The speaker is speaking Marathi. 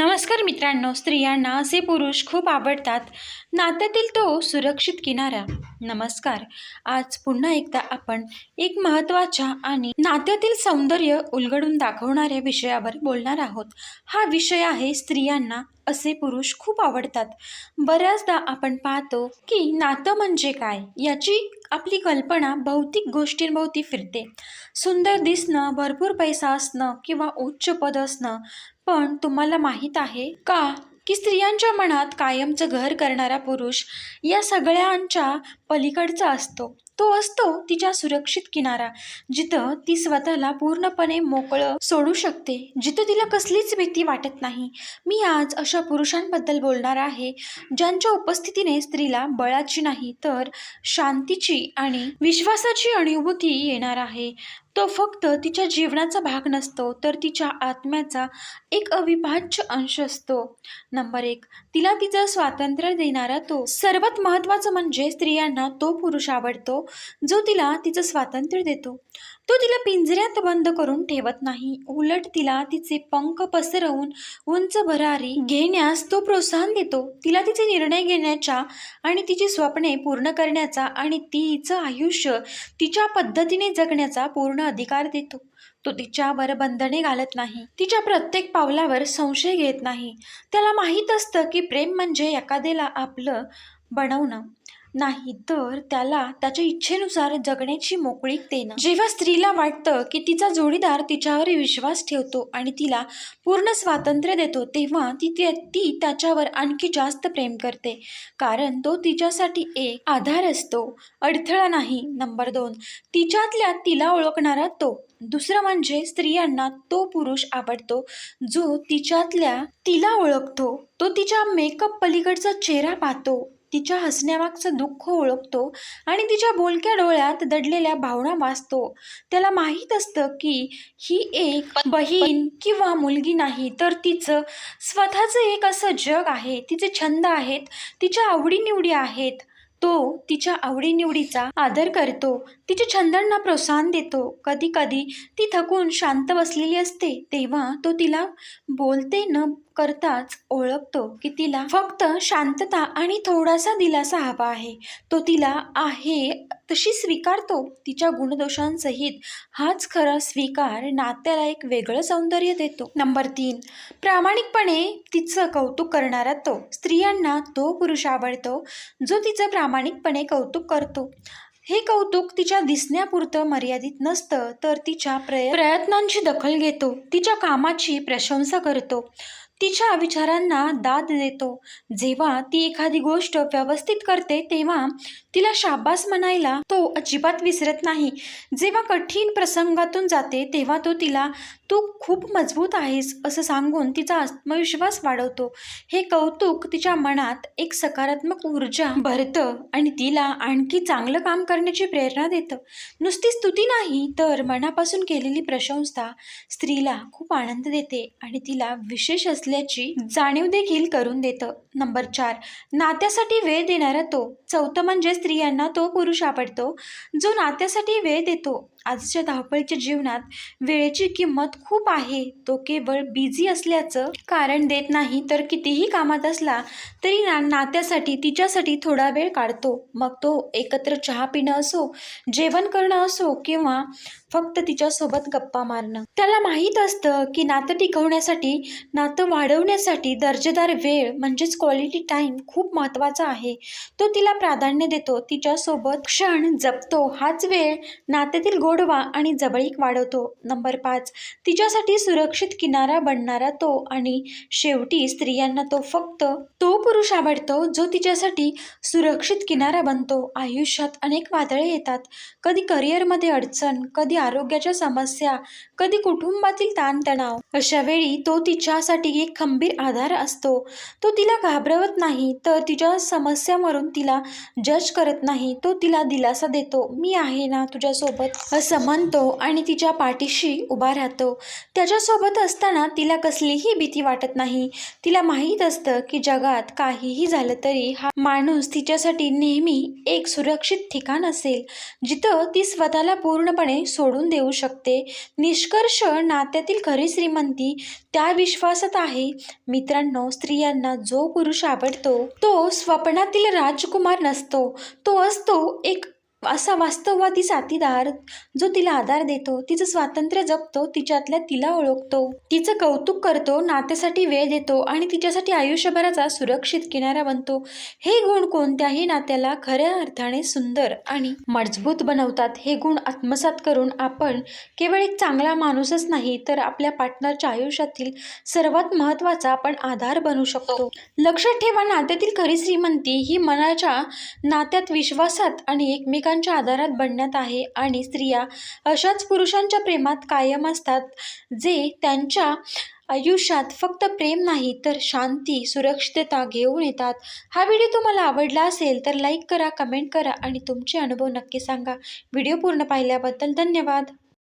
नमस्कार मित्रांनो स्त्रियांना असे पुरुष खूप आवडतात. नात्यातील तो सुरक्षित किनारा. नमस्कार. आज पुन्हा एकदा आपण एक महत्त्वाच्या आणि नात्यातील सौंदर्य उलगडून दाखवणाऱ्या विषयावर बोलणार आहोत. हा विषय आहे स्त्रियांना असे पुरुष खूप आवडतात. बऱ्याचदा आपण पाहतो की नातं म्हणजे काय याची आपली कल्पना भौतिक गोष्टींभोवती फिरते. सुंदर दिसणं भरपूर पैसा असणं किंवा उच्च पद असणं पण तुम्हाला माहीत आहे का की स्त्रियांच्या मनात कायमचं घर करणारा पुरुष या सगळ्यांच्या पलीकडचा असतो. तो असतो तिच्या सुरक्षित किनारा जिथं ती स्वतःला पूर्णपणे मोकळं सोडू शकते जिथं तिला कसलीच भीती वाटत नाही. मी आज अशा पुरुषांबद्दल बोलणार आहे ज्यांच्या उपस्थितीने स्त्रीला बळाची नाही तर शांतीची आणि विश्वासाची अनुभूती येणार आहे. तो फक्त तिच्या जीवनाचा भाग नसतो तर तिच्या आत्म्याचा एक अविभाज्य अंश असतो. नंबर एक तिला तिचं स्वातंत्र्य देणारा तो. सर्वात महत्त्वाचं म्हणजे स्त्रियांना तो पुरुष आवडतो जो तिला तिचं स्वातंत्र्य देतो. तो तिला पिंजऱ्यात बंद करून ठेवत नाही. उलट तिला तिचे पंख पसरवून उंच भरारी घेण्यास तो प्रोत्साहन देतो. तिला तिचे निर्णय घेण्याच्या आणि तिची स्वप्ने पूर्ण करण्याचा आणि तिचं आयुष्य तिच्या पद्धतीने जगण्याचा पूर्ण अधिकार देतो. तो तिच्यावर बंधने घालत नाही. तिच्या प्रत्येक पावलावर संशय घेत नाही. त्याला माहीत असतं की प्रेम म्हणजे एखाद्याला आपलं बनवणं. नाही तर त्याला त्याच्या इच्छेनुसार जगण्याची मोकळीक देणं. जेव्हा स्त्रीला वाटतं की तिचा जोडीदार तिच्यावर विश्वास ठेवतो आणि तिला पूर्ण स्वातंत्र्य देतो तेव्हा ती ते- ती त्याच्यावर आणखी जास्त प्रेम करते. कारण तो तिच्यासाठी एक आधार असतो. अडथळा नाही नंबर दोन. तिच्यातल्या तिला ओळखणारा तो. दुसरं म्हणजे स्त्रियांना तो पुरुष आवडतो जो तिच्यातल्या तिला ओळखतो. तो तिच्या मेकअप पलीकडचा चेहरा पाहतो तिच्या हसण्यामागचं दुःख ओळखतो आणि तिच्या बोलक्या डोळ्यात दडलेल्या भावना वाचतो. त्याला माहीत असतं की ही एक बहीण किंवा मुलगी नाही तर तिचं स्वतःचं एक असं जग आहे. तिचे छंद आहेत तिच्या आवडीनिवडी आहेत. तो तिच्या आवडीनिवडीचा आदर करतो. तिच्या छंदांना प्रोत्साहन देतो. कधी कधी ती थकून शांत बसलेली असते तेव्हा तो तिला बोलते न करताच ओळखतो की तिला फक्त शांतता आणि थोडासा दिलासा हवा आहे. तो तिला आहे तशी स्वीकारतो. तिच्या गुणदोषांसहित हाच खरा स्वीकार नात्याला एक वेगळं सौंदर्य देतो. नंबर तीन. प्रामाणिकपणे तिचं कौतुक करणारा तो. स्त्रियांना तो पुरुष आवडतो जो तिचं प्रामाणिकपणे कौतुक करतो. हे कौतुक तिच्या दिसण्यापुरतं मर्यादित नसतं तर तिच्या प्रय प्रयत्नांची दखल घेतो. तिच्या कामाची प्रशंसा करतो. तिच्या विचारांना दाद देतो. जेव्हा ती एखादी गोष्ट व्यवस्थित करते तेव्हा तिला शाबास म्हणायला तो अजिबात विसरत नाही. जेव्हा कठीण प्रसंगातून जाते तेव्हा तो तिला तू खूप मजबूत आहेस असं सांगून तिचा आत्मविश्वास वाढवतो. हे कौतुक तिच्या मनात एक सकारात्मक ऊर्जा भरतं आणि तिला आणखी चांगलं काम करण्याची प्रेरणा देतं. नुसती स्तुती नाही तर मनापासून केलेली प्रशंसा स्त्रीला खूप आनंद देते आणि तिला विशेष असल्याची जाणीव देखील करून देतं. नंबर चार नात्यासाठी वेळ देणारा तो. चौथं म्हणजे स्त्रियांना तो पुरुष आवडतो जो नात्यासाठी वेळ देतो आजच्या धावपळीच्या जीवनात वेळेची किंमत खूप आहे. तो केवळ बिझी असल्याचं कारण देत नाही तर कितीही कामात असला तरी ना नात्यासाठी तिच्यासाठी थोडा वेळ काढतो. मग तो एकत्र चहा पिणं असो जेवण करणं असो किंवा फक्त तिच्यासोबत गप्पा मारणं. त्याला माहीत असतं की नातं टिकवण्यासाठी नातं वाढवण्यासाठी दर्जेदार वेळ म्हणजेच क्वालिटी टाईम खूप महत्त्वाचा आहे. तो तिला प्राधान्य देतो तिच्यासोबत क्षण जपतो. हाच वेळ नात्यातील गोडवा आणि जवळीक वाढवतो. नंबर पाच तिच्यासाठी सुरक्षित किनारा बनणारा तो आणि शेवटी स्त्रियांना तो फक्त तो पुरुष आवडतो जो तिच्यासाठी सुरक्षित किनारा बनतो. आयुष्यात अनेक वादळे येतात. कधी करिअरमध्ये अडचण कधी आरोग्याच्या समस्या कधी कुटुंबातील ताणतणाव. अशा वेळी तो तिच्यासाठी एक खंबीर आधार असतो. तो तिला घाबरवत नाही तर तिच्या समस्यावरून तिला जज करत नाही. तो तिला दिलासा देतो मी आहे ना तुझ्यासोबत. असं म्हणतो आणि तिच्या पाठीशी उभा राहतो. त्याच्यासोबत असताना तिला कसलीही भीती वाटत नाही. तिला माहीत असतं की जगात काहीही झालं तरी हा माणूस तिच्यासाठी नेहमी एक सुरक्षित ठिकाण असेल जिथं ती स्वतःला पूर्णपणे सोडून देऊ शकते. निष्कर्ष नात्यातील खरी श्रीमंती त्या विश्वासात आहे. मित्रांनो स्त्रियांना जो पुरुष आवडतो तो स्वप्नातील राजकुमार नसतो. तो असतो एक असा वास्तववादी साथीदार जो तिला आधार देतो तिचं स्वातंत्र्य जपतो तिच्यातल्या तिला ओळखतो तिचं कौतुक करतो नात्यासाठी वेळ देतो आणि तिच्यासाठी आयुष्यभराचा सुरक्षित किनारा बनतो हे गुण कोणत्याही नात्याला खऱ्या अर्थाने सुंदर आणि मजबूत बनवतात. हे गुण आत्मसात करून आपण केवळ एक चांगला माणूसच नाही तर आपल्या पार्टनरच्या आयुष्यातील सर्वात महत्त्वाचा आपण आधार बनू शकतो. लक्षात ठेवा नात्यातील खरी श्रीमंती ही मनाच्या नात्यात विश्वासात आणि एकमेकांच्या आधारात बनण्यात आहे आणि स्त्रिया अशाच पुरुषांच्या प्रेमात कायम असतात जे त्यांच्या आयुष्यात फक्त प्रेम नाही तर शांती सुरक्षितता घेऊन येतात. हा व्हिडिओ तुम्हाला आवडला असेल तर लाईक करा कमेंट करा आणि तुमचे अनुभव नक्की सांगा. व्हिडिओ पूर्ण पाहिल्याबद्दल धन्यवाद.